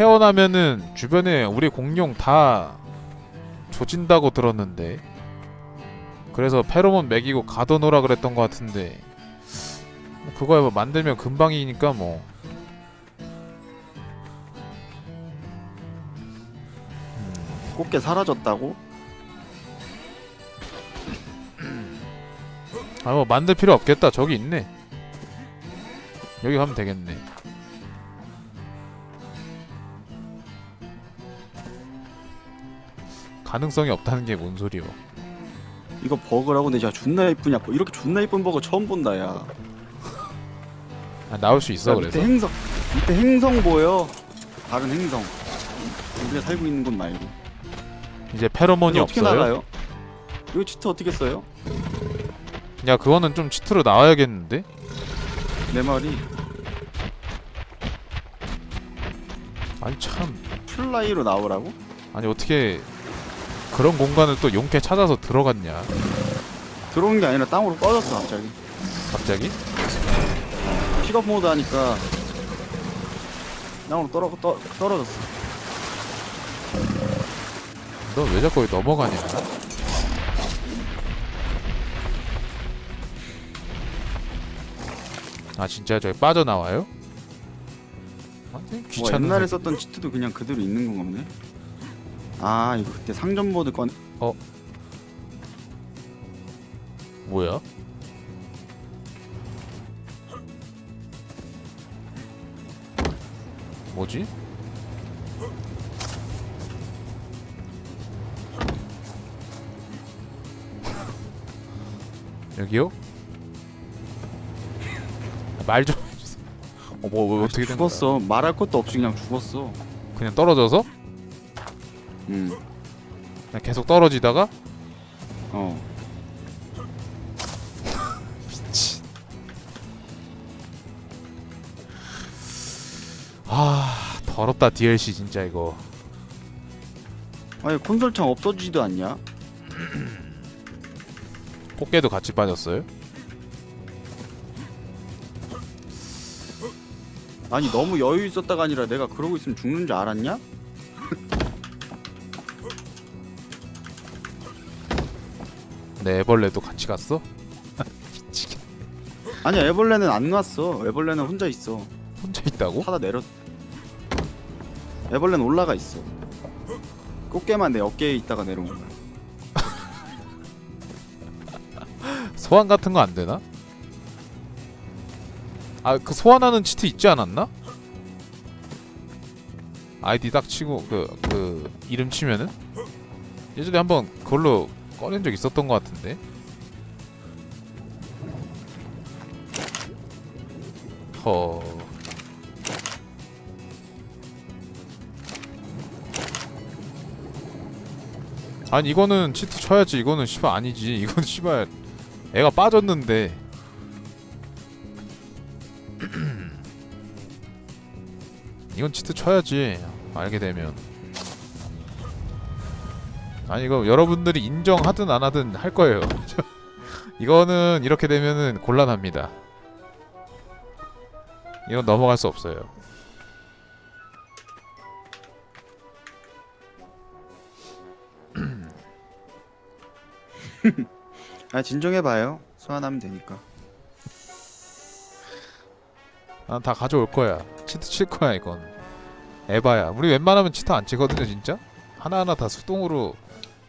태어나면은 주변에 우리 공룡 다 조진다고 들었는데. 그래서 페로몬 먹이고 가둬놓으라 그랬던 것 같은데. 뭐 그거야 뭐 만들면 금방이니까 뭐. 꽃게 사라졌다고? 아 뭐 만들 필요 없겠다. 저기 있네. 여기 가면 되겠네 가능성이 없다는 게 뭔 소리요? 이거 버그라고? 근데 야 존나 예쁘냐? 뭐 이렇게 존나 예쁜 버거 처음 본다 야. 아, 나올 수 있어 야, 그래서? 밑에 행성 밑에 행성 보여. 다른 행성. 우리가 살고 있는 곳 말고. 이제 페로몬이 어떻게 없어요? 나가요? 이거 치트 어떻게 써요? 야 그거는 좀 치트로 나와야겠는데? 내 말이. 아니 참. 플라이로 나오라고? 아니 어떻게 그런 공간을 또 용케 찾아서 들어갔냐? 들어온 게 아니라 땅으로 꺼졌어 갑자기. 갑자기? 픽업 모드 하니까 땅으로 떨어, 떠, 떨어졌어. 너 왜 자꾸 여기 넘어가냐? 아 진짜 저기 빠져나와요? 아니 뭐 귀찮은 옛날에. 썼던 치트도 그냥 그대로 있는 건가 보네 아 이거 그때 상점 모드 꺼내 뭐야? 뭐지? 여기요? 말 좀 해주세요. 어, 뭐, 뭐 어떻게 된 거야? 죽었어 말할 것도 없이 그냥 죽었어 그냥 떨어져서? 음. 그냥 계속 떨어지다가? 어 미친. 아, 더럽다 DLC 진짜 이거. 아니 콘솔창 없어지지도 않냐? 꽃게도 같이 빠졌어요? 아니 너무 여유 있었다가 아니라 내가 그러고 있으면 죽는 줄 알았냐? 네, 애벌레도 같이 갔어? 미치겠. 아니야 애벌레는 안 왔어 애벌레는 혼자 있어 혼자 있다고? 타다 내려 애벌레는 올라가 있어 꽃게만 내 어깨에 있다가 내려온 거야 소환 같은 거 안 되나? 아, 그 소환하는 치트 있지 않았나? 아이디 딱 치고 그 그 이름 치면은 예전에 한번 그걸로 꺼낸 적 있었던 것 같은데. 허. 아니 이거는 치트 쳐야지. 이거는 씨발 아니지. 이건 씨발 애가 빠졌는데. 이건 치트 쳐야지. 알게 되면 아니 이거 여러분들이 인정하든 안 하든 할 거예요. 이거는 이렇게 되면은 곤란합니다. 이건 넘어갈 수 없어요. 아 진정해봐요. 소환하면 되니까. 난 다 가져올 거야. 치트 칠 거야 이건. 에바야. 우리 웬만하면 치트 안 치거든요 진짜? 하나하나 다 수동으로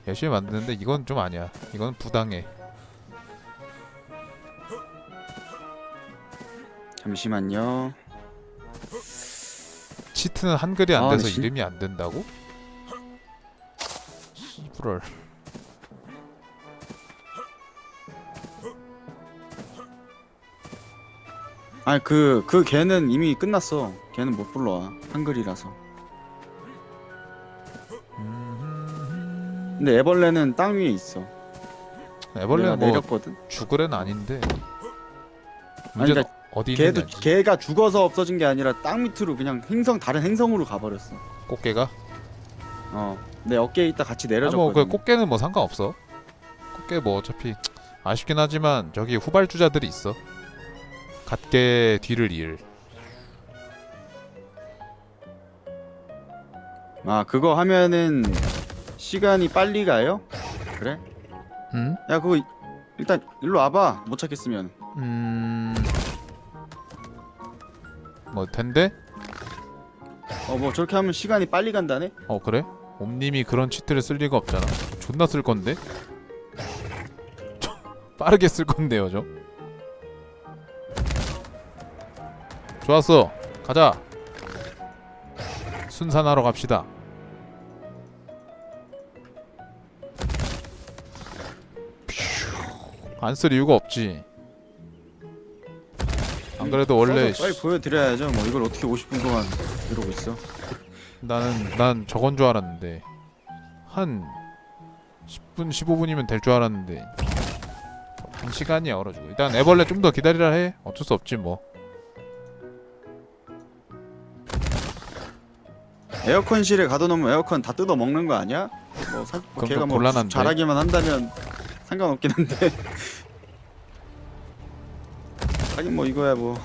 열심히 만드는데 이건 좀 아니야. 이건 부당해. 잠시만요. 치트는 한글이 안 아, 돼서 진- 이름이 안 된다고? 씨부럴 아니 그 그 걔는 이미 끝났어. 걔는 못 불러와. 한글이라서 근데 애벌레는 땅 위에 있어. 애벌레는 뭐 내렸거든. 죽을 애는 아닌데. 아니 그러니까 어디 걔도 있느냐지. 걔가 죽어서 없어진 게 아니라 땅 밑으로 그냥 행성 다른 행성으로 가버렸어. 꽃게가? 어 내 어깨에 있다 같이 아, 내려졌거든. 뭐그 꽃게는 뭐 상관없어. 꽃게 뭐 어차피 아쉽긴 하지만 저기 후발주자들이 있어. 갓게 뒤를 이을. 아 그거 하면은 시간이 빨리 가요? 그래? 음? 야 그거 이- 일단 일로 와봐 못 찾겠으면 음... 뭐 텐데? 어 뭐 저렇게 하면 시간이 빨리 간다네? 어 그래? 옴님이 그런 치트를 쓸 리가 없잖아 존나 쓸 건데? 빠르게 쓸 건데요 저 좋았어 가자 순산하러 갑시다 안 쓸 이유가 없지. 안 그래도 원래 써서 빨리 보여드려야죠. 뭐 이걸 어떻게 50분 동안 이러고 있어? 나는 난 저건 줄 알았는데. 한 10분 15분이면 될 줄 알았는데. 한 시간이야 얼어주고. 일단 애벌레 좀 더 기다리라 해. 어쩔 수 없지 뭐. 에어컨실에 가둬놓으면 에어컨 다 뜯어 먹는 거 아니야? 뭐, 사, 뭐 그럼 걔가 좀뭐 곤란한데. 잘하기만 한다면 상관없긴 한데 하긴 뭐 이거야 뭐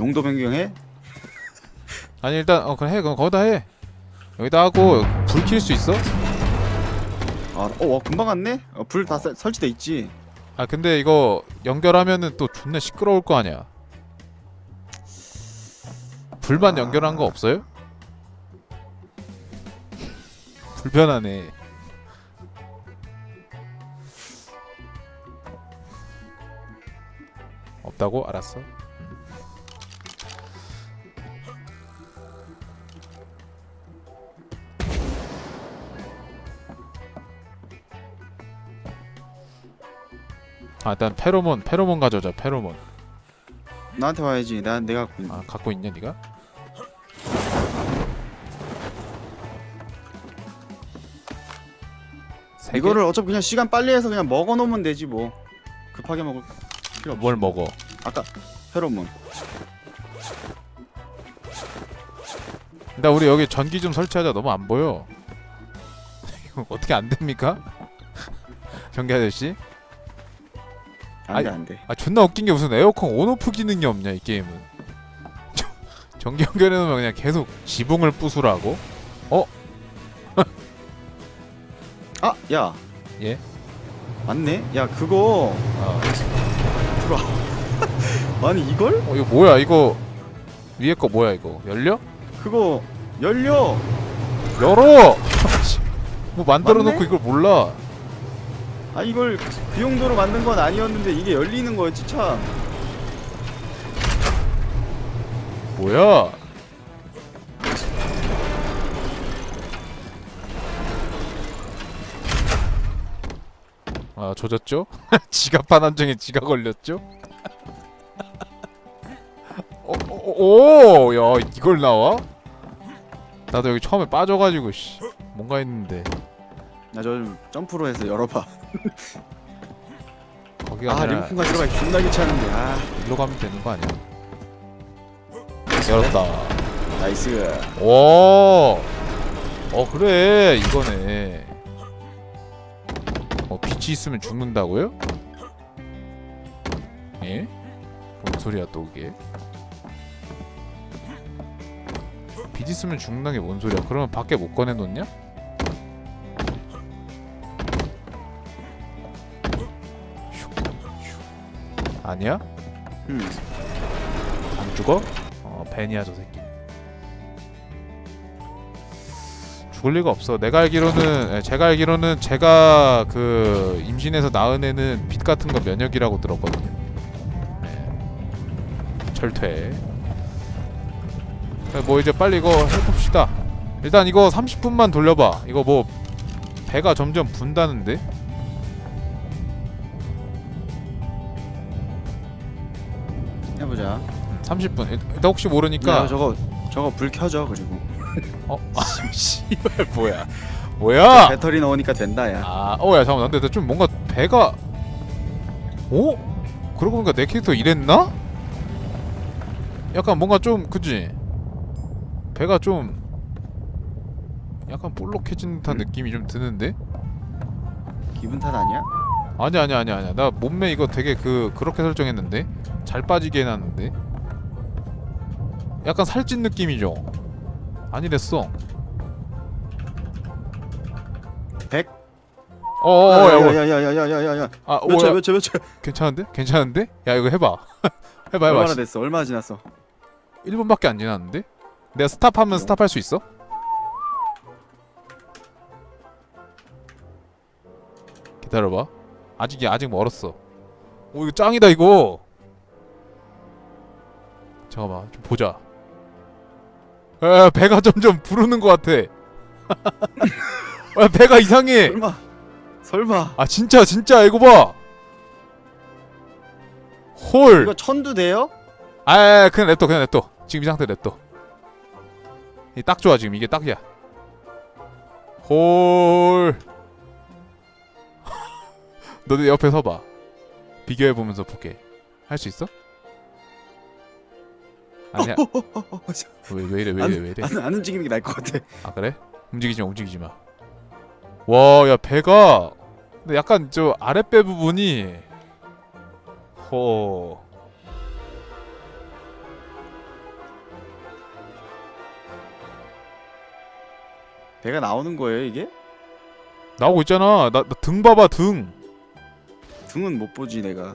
용도 변경해? 아니 일단 어 그래 해 그럼 거기다 해 여기다 하고 불 킬 수 있어? 아, 어, 어 금방 왔네? 어, 불다 설치돼 있지 아 근데 이거 연결하면은 또 존나 시끄러울 거 아니야 불만 아. 연결한 거 없어요? 불편하네 없다고? 알았어 음. 아 일단 페로몬 페로몬 가져오자 페로몬 나한테 와야지 난 내가 갖고 있는 아 갖고 있냐? 세 개? 이거를 어차피 그냥 시간 빨리 해서 그냥 먹어 놓으면 되지 뭐 급하게 먹을 필요 없어 뭘 먹어? 아까 페로몬 일단 우리 여기 전기 좀 설치하자 너무 안 보여 이거 어떻게 안 됩니까? 전기 아저씨? 안돼 아이- 안돼 아 존나 웃긴 게 무슨 에어컨 온오프 기능이 없냐 이 게임은 전기 연결해놓으면 그냥 계속 지붕을 부수라고? 아! 야 예? 맞네 야 그거 어. 아니 이걸? 어 이거 뭐야 이거 위에 거 뭐야 이거 열려? 그거 열려 열어! 뭐 만들어 놓고 맞네? 이걸 몰라 아 이걸 그 용도로 만든 건 아니었는데 이게 열리는 거였지 참 뭐야? 아 조졌죠? 지갑 반환정에 지가 걸렸죠? 어, 오, 오, 야 이걸 나와? 나도 여기 처음에 빠져가지고 씨 뭔가 했는데 나저좀 점프로 해서 열어봐 거기가 아 아니라 리모컨가 들어가기 존나 귀찮은데 아 일로 가면 되는 거 아니야? 열었다. 나이스 오, 어 그래 이거네. 어 빛이 있으면 죽는다고요? 예? 뭔 소리야 또 그게? 빛 있으면 죽는다는 게 뭔 소리야? 그러면 밖에 못 꺼내 놓냐? 아니야? 음. 안 죽어? 어 벤이야 저 새끼 죽을 리가 없어 내가 알기로는 에, 제가 알기로는 제가 그 임신해서 낳은 애는 빛 같은 거 면역이라고 들었거든요 네. 철퇴. 뭐 이제 빨리 이거 해봅시다. 일단 이거 30분만 돌려봐. 이거 뭐 배가 점점 분다는데? 해보자. 음, 30분. 일단 혹시 모르니까. 야 저거 저거 불 켜줘 그리고. 어? 아 씨발 뭐야. 뭐야? 배터리 넣으니까 된다 야. 아, 어, 야, 잠깐만. 근데 좀 뭔가 배가, 어? 그러고 보니까 내 캐릭터 이랬나? 약간 뭔가 좀, 그지? 배가 좀, 약간 볼록해진 듯한 음? 느낌이 좀 드는데? 기분 탓 아니야? 아니야, 아니야, 아니야, 아니야. 나 몸매 이거 되게 그, 그렇게 설정했는데? 잘 빠지게 해놨는데? 약간 살찐 느낌이죠? 아니랬어. 100? 어어어 야, 뭐, 야야 야 야 야 야 야 야. 아, 몇 초야 오, 야, 몇 초, 몇 초. 괜찮은데? 괜찮은데? 야 이거 해봐. 해봐 해봐. 얼마나 됐어? 얼마나 지났어? 1분밖에 안 지났는데? 내가 스탑하면 스탑할 수 있어? 기다려봐. 아직 아직 멀었어. 오 이거 짱이다 이거. 잠깐만 좀 보자. 에 배가 점점 부르는 것 같아. 아 배가 이상해. 설마. 설마. 아 진짜 진짜 이거 봐. 홀. 이거 천두 돼요? 아 그냥 냅둬 그냥 냅둬. 지금 이 상태 냅둬. 이딱 좋아 지금. 이게 딱이야. 홀. 너도 내 옆에 서봐. 비교해 보면서 볼게. 할 수 있어? 아니야. 왜, 왜 이래 왜 이래 왜 이래? 안, 안 움직이는 게 나을 것 같아. 아 그래? 움직이지 마 움직이지 마. 와 야 배가. 근데 약간 저 아랫배 부분이 허 배가 나오는 거예요 이게? 나오고 있잖아 나 등 봐봐 등 등은 못 보지 내가.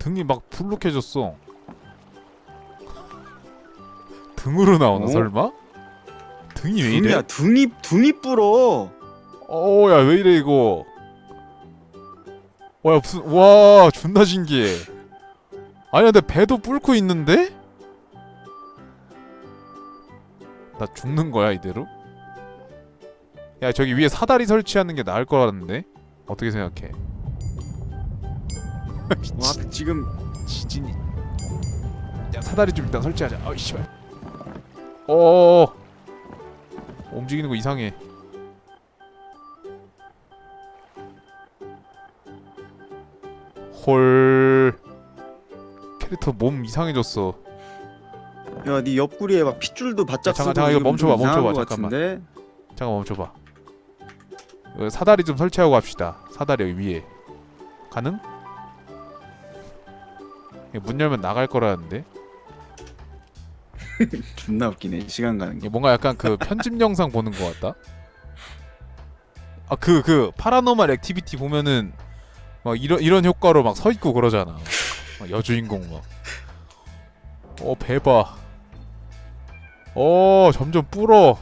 등이 막 불룩해졌어. 등으로 나오나 어? 설마? 등이 왜 이래? 등이야 등이 등이 불어. 어야 왜 이래 이거? 와야 무슨 와 존나 신기해. 아니 근데 배도 뿔고 있는데? 나 죽는 거야 이대로? 야 저기 위에 사다리 설치하는 게 나을 거 같은데? 어떻게 생각해? 와 지금 지진이 야 사다리 좀 일단 설치하자 아이 씨발 어 움직이는 거 이상해 헐 캐릭터 몸 이상해졌어 야 네 옆구리에 막 핏줄도 바짝 야, 잠깐, 쓰고 잠깐, 이거 지금 멈춰봐, 좀 이상한 멈춰봐, 것 잠깐만. 같은데? 잠깐 멈춰봐 사다리 좀 설치하고 갑시다 사다리 위에 가능? 이거 문 열면 나갈 거라는데 존나 웃기네 시간 가는 게. 이게 뭔가 약간 그 편집 영상 보는 것 같다. 아 그 그 파라노말 액티비티 보면은 막 이런 이런 효과로 막 서 있고 그러잖아. 막 여주인공 막. 어 배봐. 어 점점 불어.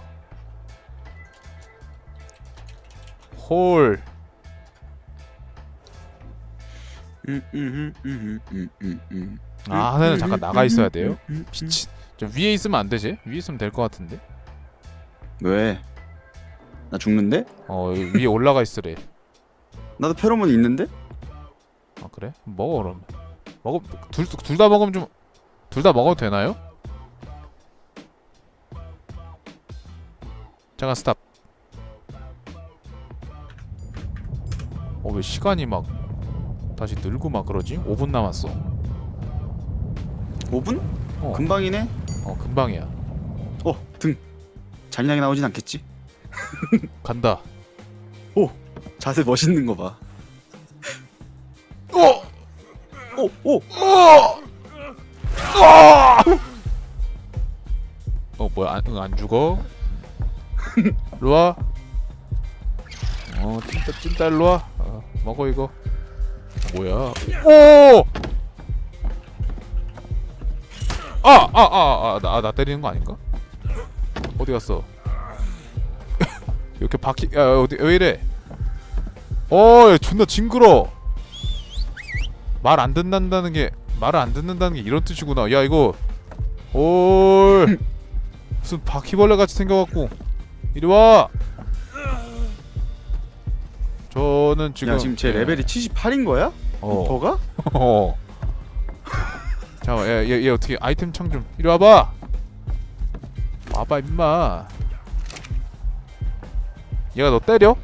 홀. 아 하나는 잠깐 나가 있어야 돼요. 미친. 저 위에 있으면 안 되지? 위에 있으면 될 것 같은데. 왜? 나 죽는데? 어 위에 올라가 있으래. 나도 페로몬 있는데? 아 그래? 먹어 그럼 먹어 둘둘 다 먹으면 좀 둘 다 먹어도 되나요? 잠깐 스탑 어 왜 시간이 막 다시 늘고 막 그러지? 5분 남았어 5분? 어, 금방이네. 어 금방이야 어, 등. 잔인하게 나오진 않겠지? 간다 자세 멋있는 거 봐. 오, 오. 어 뭐야 안, 응, 안 죽어? 일로와 어 찐따 찐따 일로와 어, 먹어 이거 뭐야 오! 아! 아! 아! 아! 나, 나 때리는 거 아닌가? 어디 갔어? 이렇게 바퀴 야 어디 왜 이래 어 야, 존나 징그러 말 안 듣는다는 게 말을 안 듣는다는 게 이런 뜻이구나 야 이거 올 무슨 바퀴벌레 같이 생겨갖고 이리 와. 저는 지금 야, 지금 제 예. 레벨이 78인 거야? 어. 버가? 어. 잠깐 얘, 얘, 얘 어떻게 아이템 창 좀 이리 와봐. 와봐 임마. 얘가 너 때려?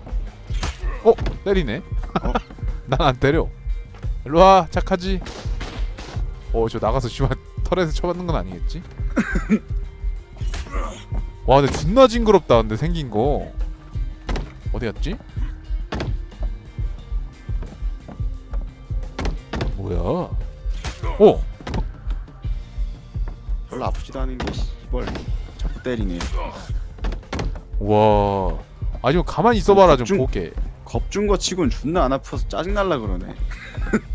어 때리네. 어? 난 안 때려. 일로 와 착하지. 어저 나가서 씨발 털에서 쳐받는 건 아니겠지? 와 근데 존나 징그럽다 근데 생긴 거 어디 갔지? 뭐야? 어? 별로 아프지도 않은 게 씨발 자꾸 때리네. 와 아니면 가만히 있어봐라 좀 좀- 볼게 겁준 거 치곤 존나 안 아파서 짜증 날라 그러네.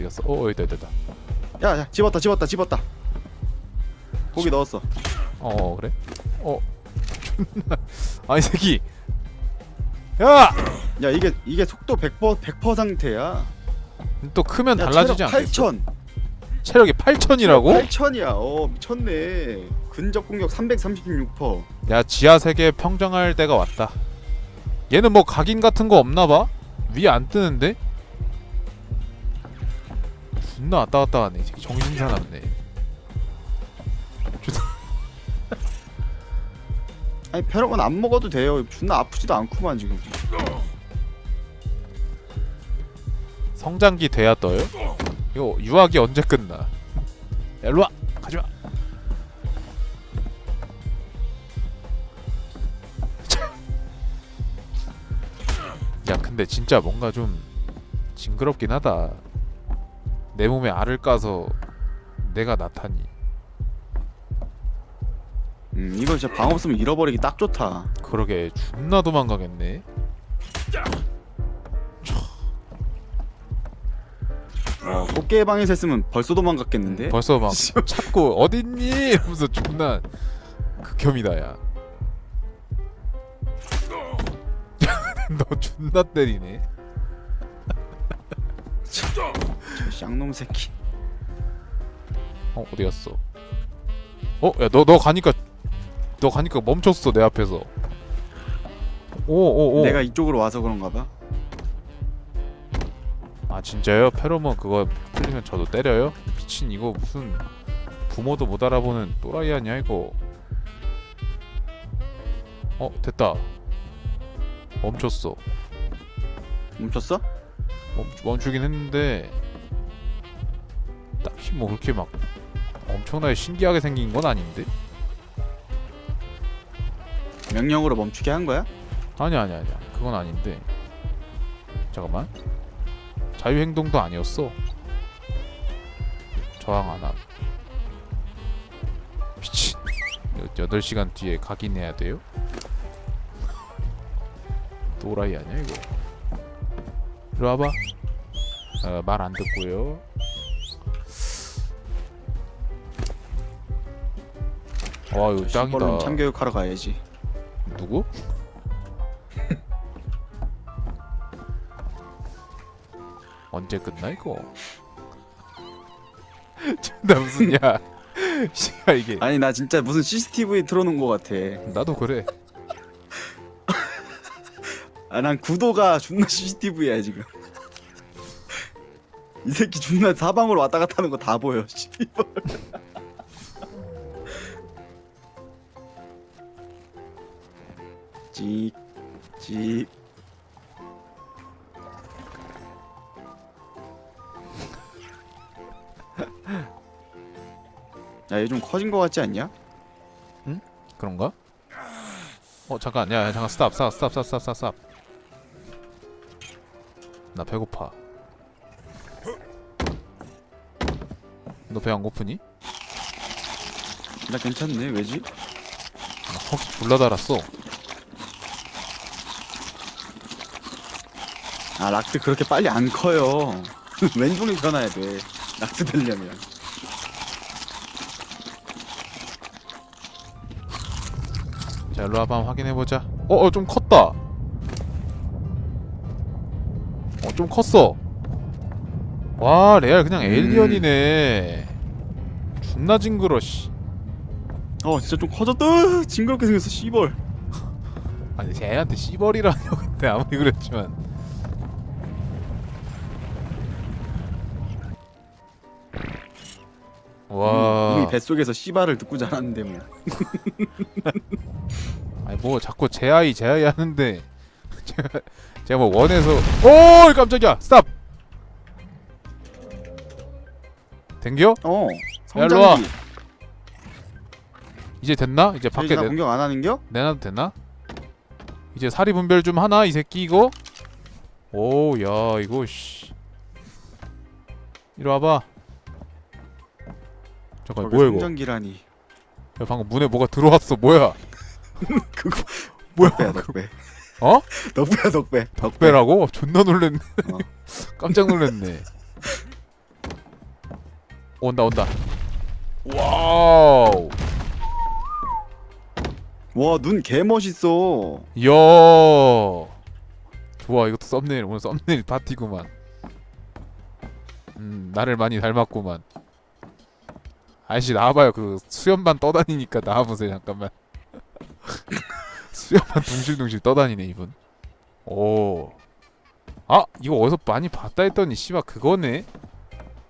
어디 갔어 어 어, 있다 있다 있다 야, 야, 집었다, 집었다, 집었다. 고기 넣었어. 어, 어 그래 어 아이 새끼 야또 야, 이게 이게 속도 100% 100% 상태야. 크면 야, 달라지지 않겠어 8천. 체력이 8천이라고 8천이야. 어, 미쳤네. 근접 공격 336%. 야 지하 세계 평정할 때가 왔다 얘는 뭐 각인 같은 거 없나 봐 위에 안 뜨는데 존나 왔다 갔다 하네 이 새끼 정신 사납네 아니, 페로몬 안 먹어도 돼요. 존나 아프지도 않구만 지금. 성장기 돼야 떠요? 이거 유학이 언제 끝나? 야, 일로 와 가지 마 야 근데 진짜 뭔가 좀 징그럽긴 하다 내 몸에 알을 까서 내가 나타니 음, 이거 진짜 방 없으면 잃어버리기 딱 좋다. 그러게 존나 도망가겠네 어, 꽃게 방에서 했으면 벌써 도망갔겠는데. 벌써 막 찾고 어딨니? 이러면서 존나 극혐이다 야. 너 존나 때리네. 저 쌍놈 새끼. 어 어디 갔어? 어? 야 너 너 가니까 너 가니까 멈췄어 내 앞에서. 오오오. 내가 이쪽으로 와서 그런가 봐. 아 진짜요? 페로몬 그거 풀리면 저도 때려요? 미친 이거 무슨 부모도 못 알아보는 또라이 아니야 이거? 어 됐다. 멈췄어. 멈췄어? 멈, 멈추긴 했는데 딱히 뭐 그렇게 막 엄청나게 신기하게 생긴 건 아닌데? 명령으로 멈추게 한 거야? 아니야 아니야 아니야 그건 아닌데. 잠깐만. 자유 행동도 아니었어. 저항 안 함. 미친. 8시간 뒤에 각인해야 돼요? 또라이 아니야 이거? 이리 와봐. 어, 말안 듣고요 와 이거 짱이다 참교육하러 가야지. 누구? 언제 끝나 이거? 나 무슨 야, 씨야 이게 아니 나 진짜 무슨 CCTV 틀어놓은 거 같아. 나도 그래. 아 난 구도가 존나 CCTV야 지금. 이 새끼 존나 사방으로 왔다 갔다 하는 거 다 보여. 씨발. 찍, 찍. 야, 얘 좀 커진 거 같지 않냐? 그런가? 어 잠깐, 야, 야 잠깐 스탑, 스탑, 스탑, 스탑, 스탑, 스탑, 스탑. 나 배고파. 너 배 안 고프니? 나 괜찮네. 왜지? 나 혹시 졸라 달았어. 아 락드 그렇게 빨리 안 커요 왼쪽에 변화야 돼 락드 되려면 자, 일로 와봐, 한번 확인해 보자. 어, 어, 좀 컸다. 어, 좀 컸어. 와, 레알 그냥 음. 에일리언이네. 존나 징그러, 씨. 어 진짜 좀 커졌다 징그럽게 생겼어 씨벌 아니, 쟤한테 씨벌이라뇨, 근데 아무리 그랬지만. 와, 이미 뱃속에서 씨발을 듣고 자랐는데 뭐 아니 뭐 자꾸 제 아이 제 아이 하는데. 제가 제가 뭐 원해서. 오 깜짝이야. 스탑! 댕겨? 어 야, 일로 와. 성장기. 이제 됐나? 이제 밖에 밖에 내, 공격 안 하는겨? 내놔도 되나? 이제 사리 분별 좀 하나 이 새끼 이거? 오야 이거 씨. 이리 와봐 잠깐 뭐야 이거 성전기라니. 야, 방금 문에 뭐가 들어왔어 뭐야 그거 뭐야 덕배야 덕배. 어? 덕배야 덕배. 덕배라고? 존나 놀랬네 어. 깜짝 놀랐네 온다 온다 와우 와눈 개 멋있어. 이야 좋아 이것도 썸네일 오늘 썸네일 파티구만 음 나를 많이 닮았구만 아저씨 나와봐요 그 수염만 떠다니니까 나와보세요 잠깐만 수염만 둥실둥실 떠다니네 이분 오 아 이거 어디서 많이 봤다 했더니 씨발 그거네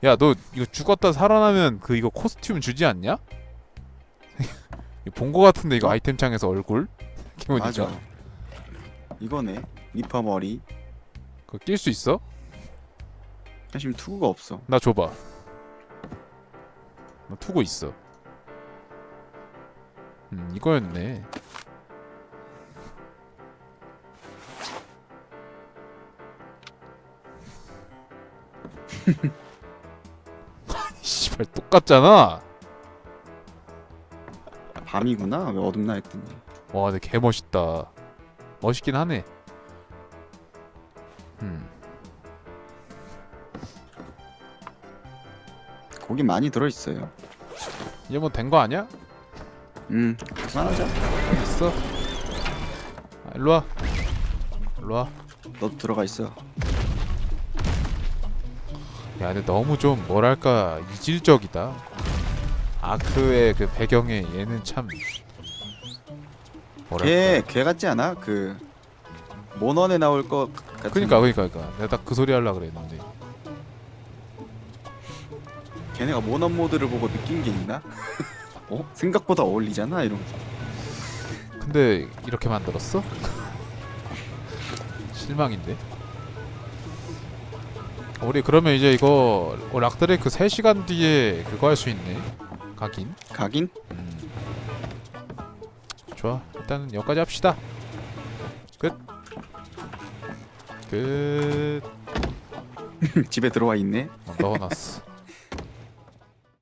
야 너 이거 죽었다 살아나면 그 이거 코스튬 주지 않냐? 본 거 같은데 이거 어? 아이템 창에서 얼굴 맞아. 이거네. 리파 머리. 그거 낄 수 있어? 사실 투구가 없어. 나 줘봐. 나 투고 있어. 음 이거였네. 씨발 똑같잖아. 밤이구나. 왜 어둡나 했더니. 와, 근데 개 멋있다. 멋있긴 하네. 고기 많이 들어 있어요. 이제 뭐된 거 아니야? 음. 그만하자. 있어. 아, 일로 와. 일로 와. 너도 들어가 있어. 야, 근데 너무 좀 뭐랄까 이질적이다. 아크의 그 배경에 얘는 참 뭐랄까. 걔, 걔 같지 않아? 그 모넌에 나올 것 같은. 그러니까 그러니까 그러니까 내가 딱 그 소리 하려 그랬는데. 걔네가 모넌 모드를 보고 느낀 게 있나? 어? 생각보다 어울리잖아 이러면서. 근데 이렇게 만들었어? 실망인데. 우리 그러면 이제 이거 어, 락드레이크 3시간 뒤에 그거 할 수 있네. 가긴. 가긴? 음. 좋아. 일단은 여기까지 합시다. 끝. 끝. 집에 들어와 있네. 어, 넣어놨어.